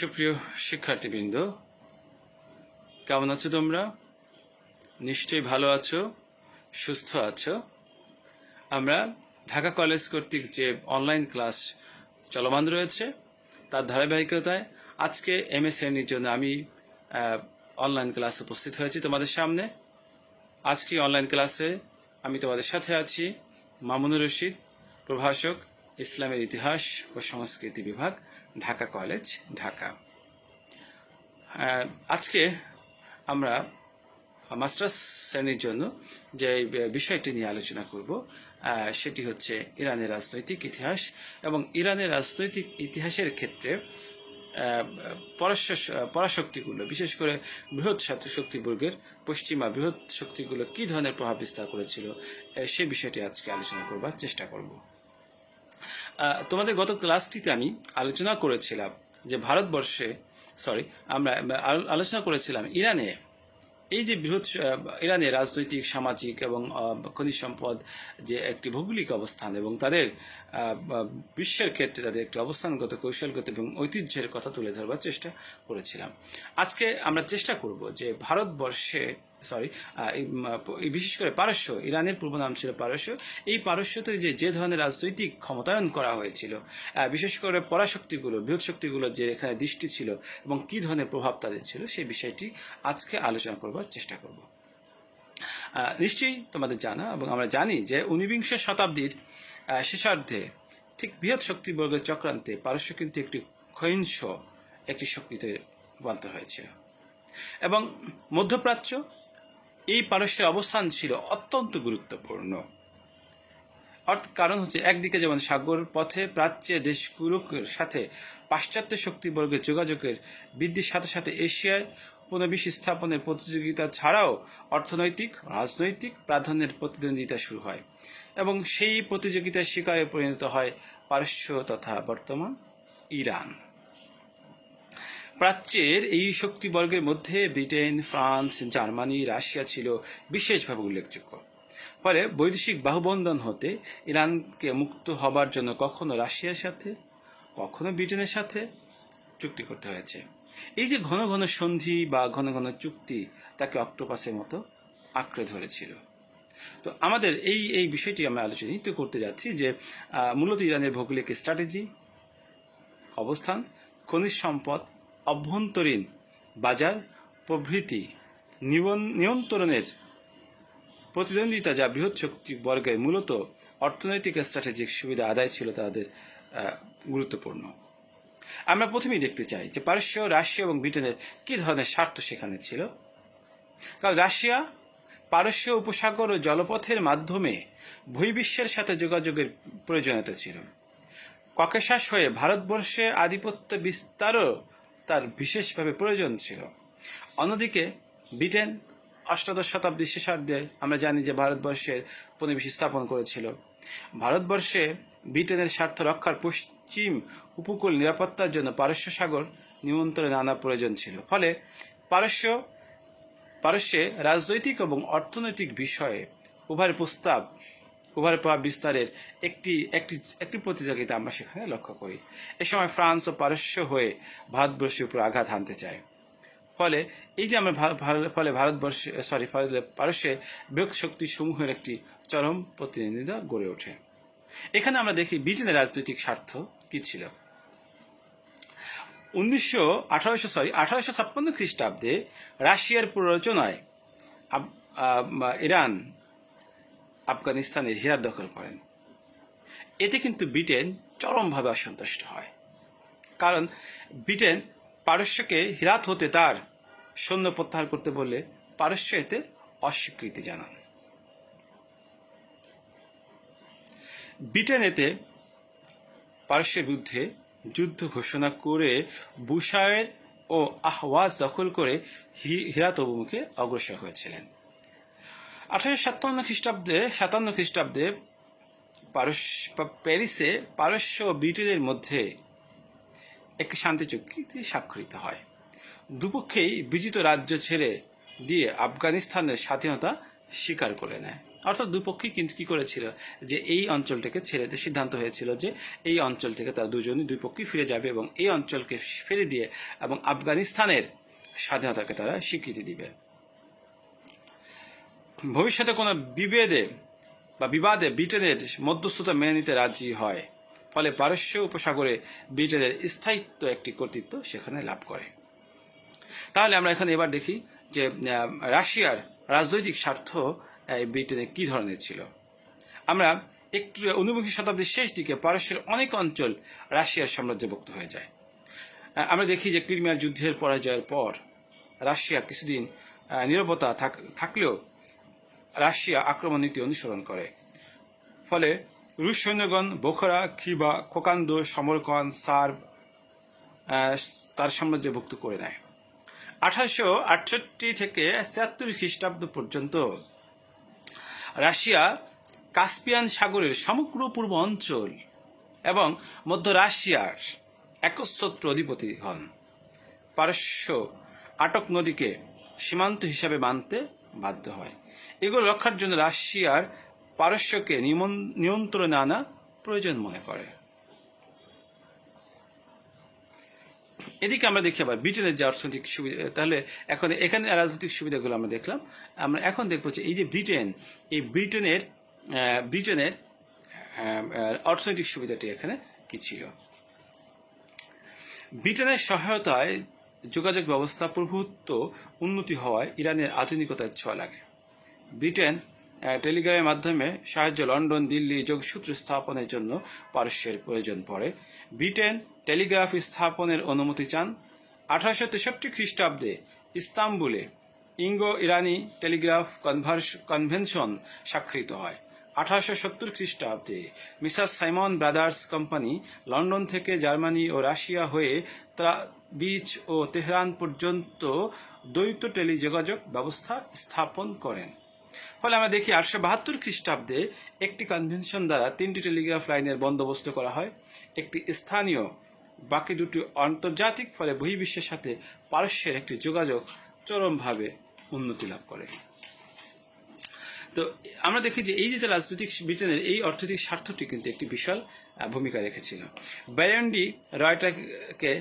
সুপ্রিয় শিক্ষার্থীবৃন্দ, কেমন আছো তোমরা? নিশ্চয়ই ভালো আছো, সুস্থ আছো। আমরা ঢাকা কলেজ কর্তৃক যে অনলাইন ক্লাস চলমান রয়েছে, তার ধারাবাহিকতায় আজকে এম এস শ্রেণির জন্য আমি অনলাইন ক্লাস উপস্থিত হয়েছি তোমাদের সামনে। আজকে অনলাইন ক্লাসে আমি তোমাদের সাথে আছি মামুনুর রশিদ, প্রভাষক, ইসলামের ইতিহাস ও সংস্কৃতি বিভাগ। ঢাকা কলেজ, ঢাকা। আজকে আমরা মাস্টার্স শ্রেণির জন্য যে বিষয়টি নিয়ে আলোচনা করব সেটি হচ্ছে ইরানের রাজনৈতিক ইতিহাস এবং ইরানের রাজনৈতিক ইতিহাসের ক্ষেত্রে পরাশক্তিগুলো, বিশেষ করে বৃহৎ শক্তি- শক্তিবর্গের পশ্চিমা বৃহৎ শক্তিগুলো কী ধরনের প্রভাব বিস্তার করেছিল সে বিষয়টি আজকে আলোচনা করবার চেষ্টা করব। তোমাদের গত ক্লাসটিতে আমি আলোচনা করেছিলাম যে ভারতবর্ষে সরি আমরা আলোচনা করেছিলাম ইরানে। এই যে বৃহৎ আহ, ইরানের রাজনৈতিক সামাজিক এবং খনিজ সম্পদ যে একটি ভৌগোলিক অবস্থান এবং তাদের বিশ্বের ক্ষেত্রে তাদের একটি অবস্থানগত কৌশলগত এবং ঐতিহ্যের কথা তুলে ধরবার চেষ্টা করেছিলাম। আজকে আমরা চেষ্টা করব যে ভারতবর্ষে সরি বিশেষ করে পারস্য, ইরানের পূর্ব নাম ছিল পারস্য। এই পারস্যতে যে যে ধরনের রাজনৈতিক ক্ষমতায়ন করা হয়েছিল বিশেষ করে পরাশক্তিগুলো, বৃহৎ শক্তিগুলো যে এখানে দৃষ্টি ছিল এবং কি ধরনের প্রভাব তাদের ছিল সেই বিষয়টি আজকে আলোচনা করবার চেষ্টা করব। নিশ্চয়ই তোমাদের জানা এবং আমরা জানি যে ঊনবিংশ শতাব্দীর শেষার্ধে ঠিক বৃহৎ শক্তিবর্গের চক্রান্তে পারস্য কিন্তু একটি ক্ষয়িংস একটি শক্তিতে রূপান্তর হয়েছিল। এবং মধ্যপ্রাচ্য এই পারস্যের অবস্থান ছিল অত্যন্ত গুরুত্বপূর্ণ। অর্থাৎ কারণ হচ্ছে একদিকে যেমন সাগর পথে প্রাচ্যে দেশগুলোর সাথে পাশ্চাত্য শক্তিবর্গের যোগাযোগের বৃদ্ধির সাথে সাথে এশিয়ায় উপনিবেশ স্থাপনের প্রতিযোগিতা ছাড়াও অর্থনৈতিক, রাজনৈতিক প্রাধান্যের প্রতিদ্বন্দ্বিতা শুরু হয় এবং সেই প্রতিযোগিতার শিকারে পরিণত হয় পারস্য তথা বর্তমান ইরান। প্রাচ্যের এই শক্তিবর্গের মধ্যে ব্রিটেন, ফ্রান্স, জার্মানি, রাশিয়া ছিল বিশেষভাবে উল্লেখযোগ্য। ফলে বৈদেশিক বাহুবন্ধন হতে ইরানকে মুক্ত হবার জন্য কখনো রাশিয়ার সাথে, কখনো ব্রিটেনের সাথে চুক্তি করতে হয়েছে। এই যে ঘন ঘন সন্ধি বা ঘন ঘন চুক্তি তাকে অক্টোপাসের মতো আঁকড়ে ধরেছিল। তো আমাদের এই এই বিষয়টি আমরা আলোচনিত করতে যাচ্ছি যে মূলত ইরানের ভৌগোলিক স্ট্র্যাটেজি অবস্থান, খনিজ সম্পদ অভ্যন্তরীণ বাজার প্রভৃতি নিয়ন্ত্রণের প্রতিদ্বন্দ্বিতা যা বৃহৎ শক্তি বর্গের মূলত অর্থনৈতিক স্ট্র্যাটেজিক সুবিধা আদায় ছিল তাদের গুরুত্বপূর্ণ। আমরা প্রথমেই দেখতে চাই যে পারস্য, রাশিয়া এবং ব্রিটেনের কী ধরনের স্বার্থ সেখানে ছিল। কারণ রাশিয়া পারস্য উপসাগর ও জলপথের মাধ্যমে বহির্বিশ্বের সাথে যোগাযোগের প্রয়োজনীয়তা ছিল। ককেশাস হয়ে ভারতবর্ষে আধিপত্য বিস্তারও তার বিশেষভাবে প্রয়োজন ছিল। অন্যদিকে, ব্রিটেন অষ্টাদশ শতাব্দীর শেষার্ধে আমরা জানি যে ভারতবর্ষের উপনিবেশ স্থাপন করেছিল। ভারতবর্ষে ব্রিটেনের স্বার্থ রক্ষার পশ্চিম উপকূল নিরাপত্তার জন্য পারস্য সাগর নিমন্ত্রণে আনা প্রয়োজন ছিল। ফলে পারস্য, পারস্যে রাজনৈতিক এবং অর্থনৈতিক বিষয়ে উভয়ের প্রস্তাব উভয়ের প্রভাব বিস্তারের একটি একটি একটি প্রতিযোগিতা আমরা সেখানে লক্ষ্য করি। এ সময় ফ্রান্স ও পারস্য হয়ে ভারতবর্ষের উপর আঘাত হানতে চায়। ফলে এই যে আমরা ফলে ভারতবর্ষে সরি ফলে পারস্যে বৃহৎ শক্তি সমূহের একটি চরম প্রতিনিধিতা গড়ে ওঠে। এখানে আমরা দেখি ব্রিটেনের রাজনৈতিক স্বার্থ কি ছিল। উনিশশো আঠারোশো সরি আঠারোশো ছাপ্পান্ন খ্রিস্টাব্দে রাশিয়ার প্ররোচনায় ইরান আফগানিস্তানের হীরা দখল করেন। এতে কিন্তু ব্রিটেন চরমভাবে অসন্তুষ্ট হয়। কারণ ব্রিটেন পারস্যকে হীরাত হতে তার সৈন্য প্রত্যাহার করতে বললে পারস্য এতে অস্বীকৃতি জানান। ব্রিটেন এতে পারস্যের বিরুদ্ধে যুদ্ধ ঘোষণা করে বুশায়ের ও আহওয়াজ দখল করে হীরাত অভিমুখে অগ্রসর হয়েছিলেন। আঠারোশো সাতান্ন খ্রিস্টাব্দে সাতান্ন খ্রিস্টাব্দে পারস্য, প্যারিসে পারস্য ও ব্রিটেনের মধ্যে একটি শান্তি চুক্তি স্বাক্ষরিত হয়। দুপক্ষেই বিজিত রাজ্য ছেড়ে দিয়ে আফগানিস্তানের স্বাধীনতা স্বীকার করে নেয়। অর্থাৎ দুপক্ষই কিন্তু কি করেছিল? যে এই অঞ্চলটাকে ছেড়ে দিয়ে সিদ্ধান্ত হয়েছিল যে এই অঞ্চল থেকে তারা দুজনই দুই পক্ষই ফিরে যাবে এবং এই অঞ্চলকে ফিরে দিয়ে এবং আফগানিস্তানের স্বাধীনতাকে তারা স্বীকৃতি দিবে। ভবিষ্যতে কোনো বিভেদে বা বিবাদে ব্রিটেনের মধ্যস্থতা মেনে নিতে রাজি হয়। ফলে পারস্য উপসাগরে ব্রিটেনের স্থায়িত্ব একটি কর্তৃত্ব সেখানে লাভ করে। তাহলে আমরা এখানে এবার দেখি যে রাশিয়ার রাজনৈতিক স্বার্থ ব্রিটেনে কি ধরনের ছিল। আমরা একটু ঊনবিংশ শতাব্দীর শেষ দিকে পারস্যের অনেক অঞ্চল রাশিয়ার সাম্রাজ্যভুক্ত হয়ে যায়। আমরা দেখি যে ক্রিমিয়ার যুদ্ধের পরাজয়ের পর রাশিয়া কিছুদিন নীরবতা থাক- থাকলেও রাশিয়া আক্রমণ নীতি অনুসরণ করে। ফলে রুশ সৈন্যগণ বোখরা খিবা খোকান্দ সমরকন সার্ব তার সাম্রাজ্যভুক্ত করে নেয়। আঠারোশো আটষট্টি থেকে ছিয়াত্তর খ্রিস্টাব্দ পর্যন্ত রাশিয়া কাস্পিয়ান সাগরের সমগ্র পূর্ব অঞ্চল এবং মধ্য রাশিয়ার একচ্ছত্র অধিপতি হন। পারস্য আটক নদীকে সীমান্ত হিসাবে মানতে বাধ্য হয়। এগুলো রক্ষার জন্য রাশিয়ার পারস্যকে নিয়ন্ত্রণে আনা প্রয়োজন মনে করে। এদিকে আমরা দেখি আবার ব্রিটেনের যে অর্থনৈতিক সুবিধা, তাহলে এখন এখানে রাজনৈতিক সুবিধাগুলো আমরা দেখলাম। আমরা এখন দেখব যে এই যে ব্রিটেন, এই ব্রিটেনের ব্রিটেনের অর্থনৈতিক সুবিধাটি এখানে কি ছিল? ব্রিটেনের সহায়তায় যোগাযোগ ব্যবস্থা প্রভুত্ব উন্নতি হওয়ায় ইরানের আধুনিকতার ছোঁয়া লাগে। ব্রিটেন টেলিগ্রামের মাধ্যমে সাহায্য লন্ডন, দিল্লি যোগসূত্র স্থাপনের জন্য পারস্যের প্রয়োজন পড়ে। ব্রিটেন টেলিগ্রাফ স্থাপনের অনুমতি চান। আঠারোশো তেষট্টি খ্রিস্টাব্দে ইস্তাম্বুলে ইঙ্গো ইরানি টেলিগ্রাফ কনভার্স, কনভেনশন স্বাক্ষরিত হয়। আঠারোশো সত্তর খ্রিস্টাব্দে Messrs Siemens Brothers company London থেকে জার্মানি ও রাশিয়া হয়ে বিচ ও তেহরান পর্যন্ত দ্বৈত টেলিযোগাযোগ ব্যবস্থা স্থাপন করেন। ফলে আমরা দেখি আটশো বাহাত্তর খ্রিস্টাব্দে একটি কনভেনশন দ্বারা তিনটি টেলিগ্রাফ লাইনের বন্দোবস্ত করা হয়। একটি স্থানীয়, বাকি দুটি আন্তর্জাতিক, ফলে বহির্বিশ্বের সাথে পারস্যের একটি যোগাযোগ চরমভাবে উন্নতি লাভ করে। তো আমরা দেখি যে এই যে রাজনৈতিক ব্রিটেনের এই অর্থনৈতিক স্বার্থটি কিন্তু একটি বিশাল ভূমিকা রেখেছিল। ব্যারেন্ডি রয়টারকে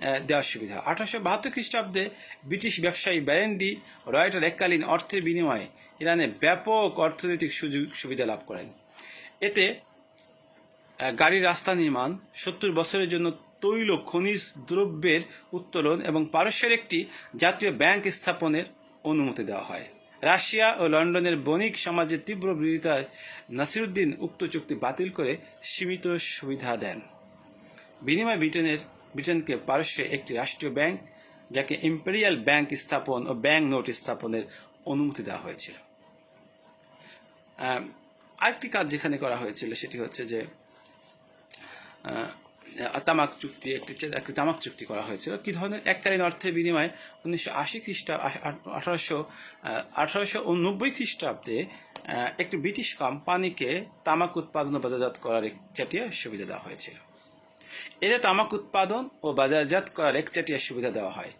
আহ, দেওয়ার সুবিধা। আঠারোশো বাহাত্তর খ্রিস্টাব্দে ব্রিটিশ ব্যবসায়ী ব্যারেন্ডি রয়টার এককালীন অর্থের বিনিময়ে ইরানে ব্যাপক অর্থনৈতিক সুযোগ সুবিধা লাভ করেন। এতে গাড়ির রাস্তা নির্মাণ সত্তর বছরের জন্য তৈল খনিজ দ্রব্যের উত্তোলন এবং পারস্যের একটি জাতীয় ব্যাংক স্থাপনের অনুমতি দেওয়া হয়। রাশিয়া ও লন্ডনের বণিক সমাজের তীব্র বিরোধিতায় নাসিরুদ্দিন উক্ত চুক্তি বাতিল করে সীমিত সুবিধা দেন। বিনিময়ে ব্রিটেনের, ব্রিটেনকে পারস্যে একটি রাষ্ট্রীয় ব্যাংক, যাকে ইম্পেরিয়াল ব্যাংক স্থাপন ও ব্যাংক নোট স্থাপনের অনুমতি দেওয়া হয়েছিল। আরেকটি কাজ যেখানে করা হয়েছিল সেটি হচ্ছে যে তামাক চুক্তি, একটি একটি তামাক চুক্তি করা হয়েছিল। কি ধরনের, এককালীন অর্থের বিনিময়ে উনিশশো আশি খ্রিস্টাব্দ আঠারোশো আঠারোশো নব্বই খ্রিস্টাব্দে একটি ব্রিটিশ কোম্পানিকে তামাক উৎপাদন ও বাজারজাত করার একচাটিয়া সুবিধা দেওয়া হয়েছিল। এতে তামাক উৎপাদন ও বাজারজাত করার একচাটিয়া সুবিধা দেওয়া হয়।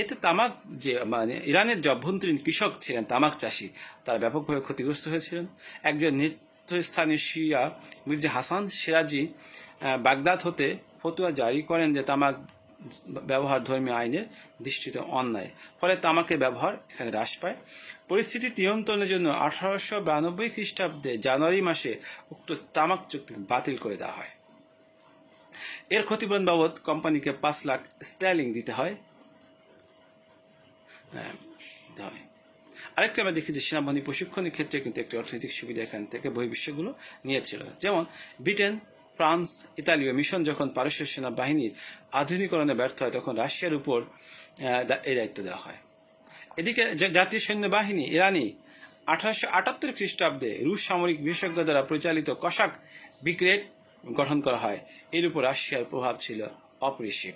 এতে তামাক যে মানে ইরানের যে অভ্যন্তরীণ কৃষক ছিলেন, তামাক চাষি, তারা ব্যাপকভাবে ক্ষতিগ্রস্ত হয়েছিলেন। একজন নেতৃস্থানীয় শিয়া মির্জা হাসান সিরাজি বাগদাদ হতে ফতুয়া জারি করেন যে তামাক ব্যবহার ধর্মীয় আইনের দৃষ্টিতে অন্যায়। ফলে তামাকের ব্যবহার এখানে হ্রাস পায়। পরিস্থিতি নিয়ন্ত্রণের জন্য আঠারোশো বিরানব্বই খ্রিস্টাব্দে জানুয়ারি মাসে উক্ত তামাক চুক্তি বাতিল করে দেওয়া হয়। এর ক্ষতিপূরণ বাবদ কোম্পানিকে পাঁচ লাখ স্টাইলিং দিতে হয়। হ্যাঁ, আরেকটা আমরা দেখি যে সেনাবাহিনী প্রশিক্ষণের ক্ষেত্রে কিন্তু একটি অর্থনৈতিক সুবিধা এখান থেকে বহির্বিশ্বগুলো নিয়েছিল। যেমন ব্রিটেন ফ্রান্স ইতালীয় মিশন যখন পারস্য সেনাবাহিনীর আধুনিকরণে ব্যর্থ হয়, তখন রাশিয়ার উপর এই দায়িত্ব দেওয়া হয়। এদিকে জাতীয় জাতীয় সৈন্যবাহিনী, ইরানি আঠারোশো আটাত্তর খ্রিস্টাব্দে রুশ সামরিক বিশেষজ্ঞ দ্বারা পরিচালিত কশাক বিগ্রেড গঠন করা হয়। এর উপর রাশিয়ার প্রভাব ছিল অপরিসীম।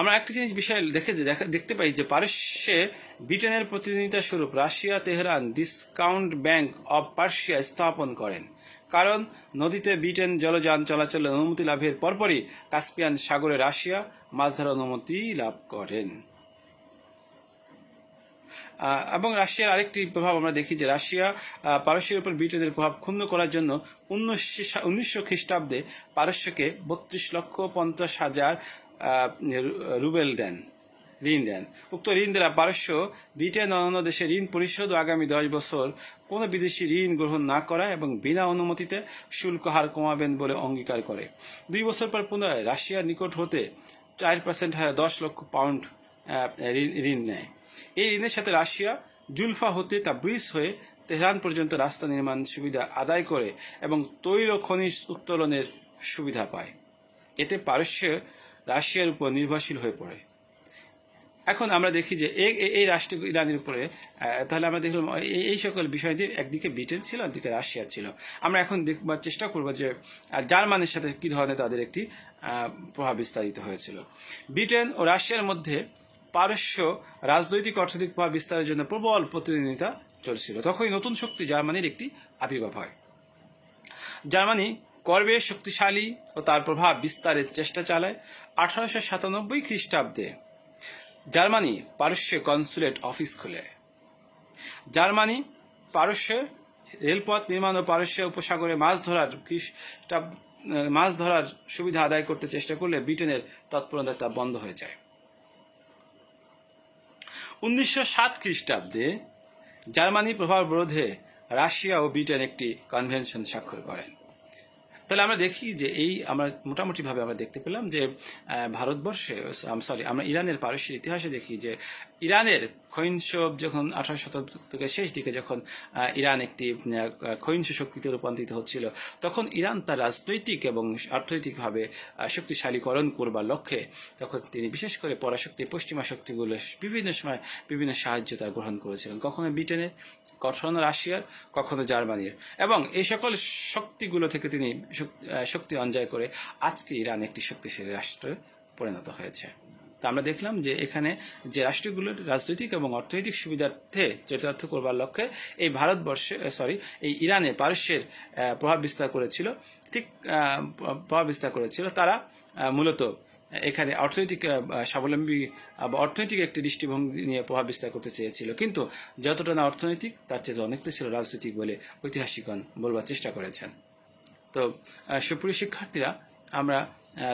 আমরা একটা জিনিস বিষয় দেখে দেখা দেখতে পাই যে পারস্যে ব্রিটেনের প্রতিনিধিতা স্বরূপ Russia, Tehran Discount Bank of Persia স্থাপন করেন। কারণ নদীতে ব্রিটেন জলযান চলাচলের অনুমতি লাভের পরপরই কাস্পিয়ান সাগরে রাশিয়া মাছ ধরার অনুমতি লাভ করেন। এবং রাশিয়ার আরেকটি প্রভাব আমরা দেখি যে রাশিয়া পারস্যের উপর ব্রিটেনের প্রভাব ক্ষুণ্ণ করার জন্য উনিশশো খ্রিস্টাব্দে পারস্যকে বত্রিশ লক্ষ পঞ্চাশ হাজার রুবেল দেন, ঋণ দেন। উক্ত ঋণ দ্বারা পারস্য, ব্রিটেন অন্যান্য দেশে ঋণ পরিশোধ আগামী দশ বছর কোনো বিদেশি ঋণ গ্রহণ না করা এবং বিনা অনুমতিতে শুল্ক হার কমাবেন বলে অঙ্গীকার করে। দুই বছর পর পুনরায় রাশিয়ার নিকট হতে চার পার্সেন্ট হারে দশ লক্ষ পাউন্ড ঋণ- ঋণ নেয়। এই ঋণের সাথে রাশিয়া জুলফা হতে তা ব্রিজ হয়ে তেহরান পর্যন্ত রাস্তা নির্মাণ সুবিধা আদায় করে এবং তৈল খনিজ উত্তোলনের সুবিধা পায়। এতে পারস্য রাশিয়ার উপর নির্ভরশীল হয়ে পড়ে। এখন আমরা দেখি যে এই রাষ্ট্র ইরানের উপরে তাহলে আমরা দেখলাম এই- সকল বিষয় দিয়ে একদিকে ব্রিটেন ছিল একদিকে রাশিয়া ছিল। আমরা এখন দেখবার চেষ্টা করব যে জার্মানির সাথে কি ধরনের তাদের একটি প্রভাব বিস্তারিত হয়েছিল। ব্রিটেন ও রাশিয়ার মধ্যে পারস্য রাজনৈতিক অর্থনৈতিক প্রভাব বিস্তারের জন্য প্রবল প্রতিদ্বন্দ্বিতা চলছিল। তখনই নতুন শক্তি জার্মানির একটি আবির্ভাব হয়। জার্মানি করবে শক্তিশালী ও তার প্রভাব বিস্তারের চেষ্টা চালায়। আঠারোশো সাতানব্বই খ্রিস্টাব্দে জার্মানি পারস্যে কনসুলেট অফিস খুলে। জার্মানি পারস্যে রেলপথ নির্মাণ ও পারস্য উপসাগরে মাছ ধরার মাছ ধরার সুবিধা আদায় করতে চেষ্টা করলে ব্রিটেনের তৎপরতা তা বন্ধ হয়ে যায়। উনিশশো সাত খ্রিস্টাব্দে জার্মানি প্রভাব রোধে রাশিয়া ও ব্রিটেন একটি কনভেনশন স্বাক্ষর করেন। তাহলে আমরা দেখি যে এই আমরা মোটামুটিভাবে আমরা দেখতে পেলাম যে ভারতবর্ষে সরি আমরা ইরানের পারস্যের ইতিহাসে দেখি যে ইরানের ক্ষয়িংস যখন আঠারো শতকের শেষ দিকে যখন ইরান একটি ক্ষয়িংস শক্তিতে রূপান্তরিত হচ্ছিল, তখন ইরান তার রাজনৈতিক এবং অর্থনৈতিকভাবে শক্তিশালীকরণ করবার লক্ষ্যে তখন তিনি বিশেষ করে পরাশক্তি, পশ্চিমা শক্তিগুলো বিভিন্ন সময় বিভিন্ন সাহায্য তার গ্রহণ করেছিলেন। কখনো ব্রিটেনের, কখনো রাশিয়ার, কখনো জার্মানির। এবং এই সকল শক্তিগুলো থেকে তিনি শক্তি অঞ্জয় করে আজকে ইরান একটি শক্তিশালী রাষ্ট্রে পরিণত হয়েছে। তা আমরা দেখলাম যে এখানে যে রাষ্ট্রগুলোর রাজনৈতিক এবং অর্থনৈতিক সুবিধার্থে চরিতার্থ করবার লক্ষ্যে এই ভারতবর্ষে সরি এই ইরানে পারস্যের প্রভাব বিস্তার করেছিল। ঠিক প্রভাব বিস্তার করেছিল। তারা মূলত এখানে অর্থনৈতিক স্বাবলম্বী বা অর্থনৈতিক একটি দৃষ্টিভঙ্গি নিয়ে প্রভাব বিস্তার করতে চেয়েছিল। কিন্তু যতটা না অর্থনৈতিক, তার চেয়ে অনেকটা ছিল রাজনৈতিক বলে ঐতিহাসিকগণ বলবার চেষ্টা করেছেন। তো সুপ্রিয় শিক্ষার্থীরা, আমরা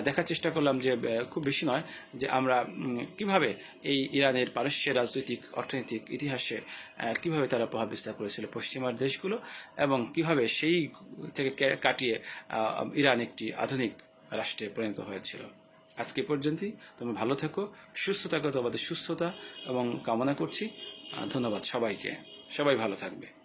দেখার চেষ্টা করলাম যে খুব বেশি নয় যে আমরা কীভাবে এই ইরানের পারস্যের রাজনৈতিক, অর্থনৈতিক ইতিহাসে কীভাবে তারা প্রভাব বিস্তার করেছিল পশ্চিমার দেশগুলো এবং কীভাবে সেই থেকে কাটিয়ে ইরান একটি আধুনিক রাষ্ট্রে পরিণত হয়েছিল। আজকে পর্যন্তই। তোমরা ভালো থেকো, সুস্থ থাকো, তোমাদের সুস্থতা এবং কামনা করছি। ধন্যবাদ সবাইকে। সবাই ভালো থাকবে।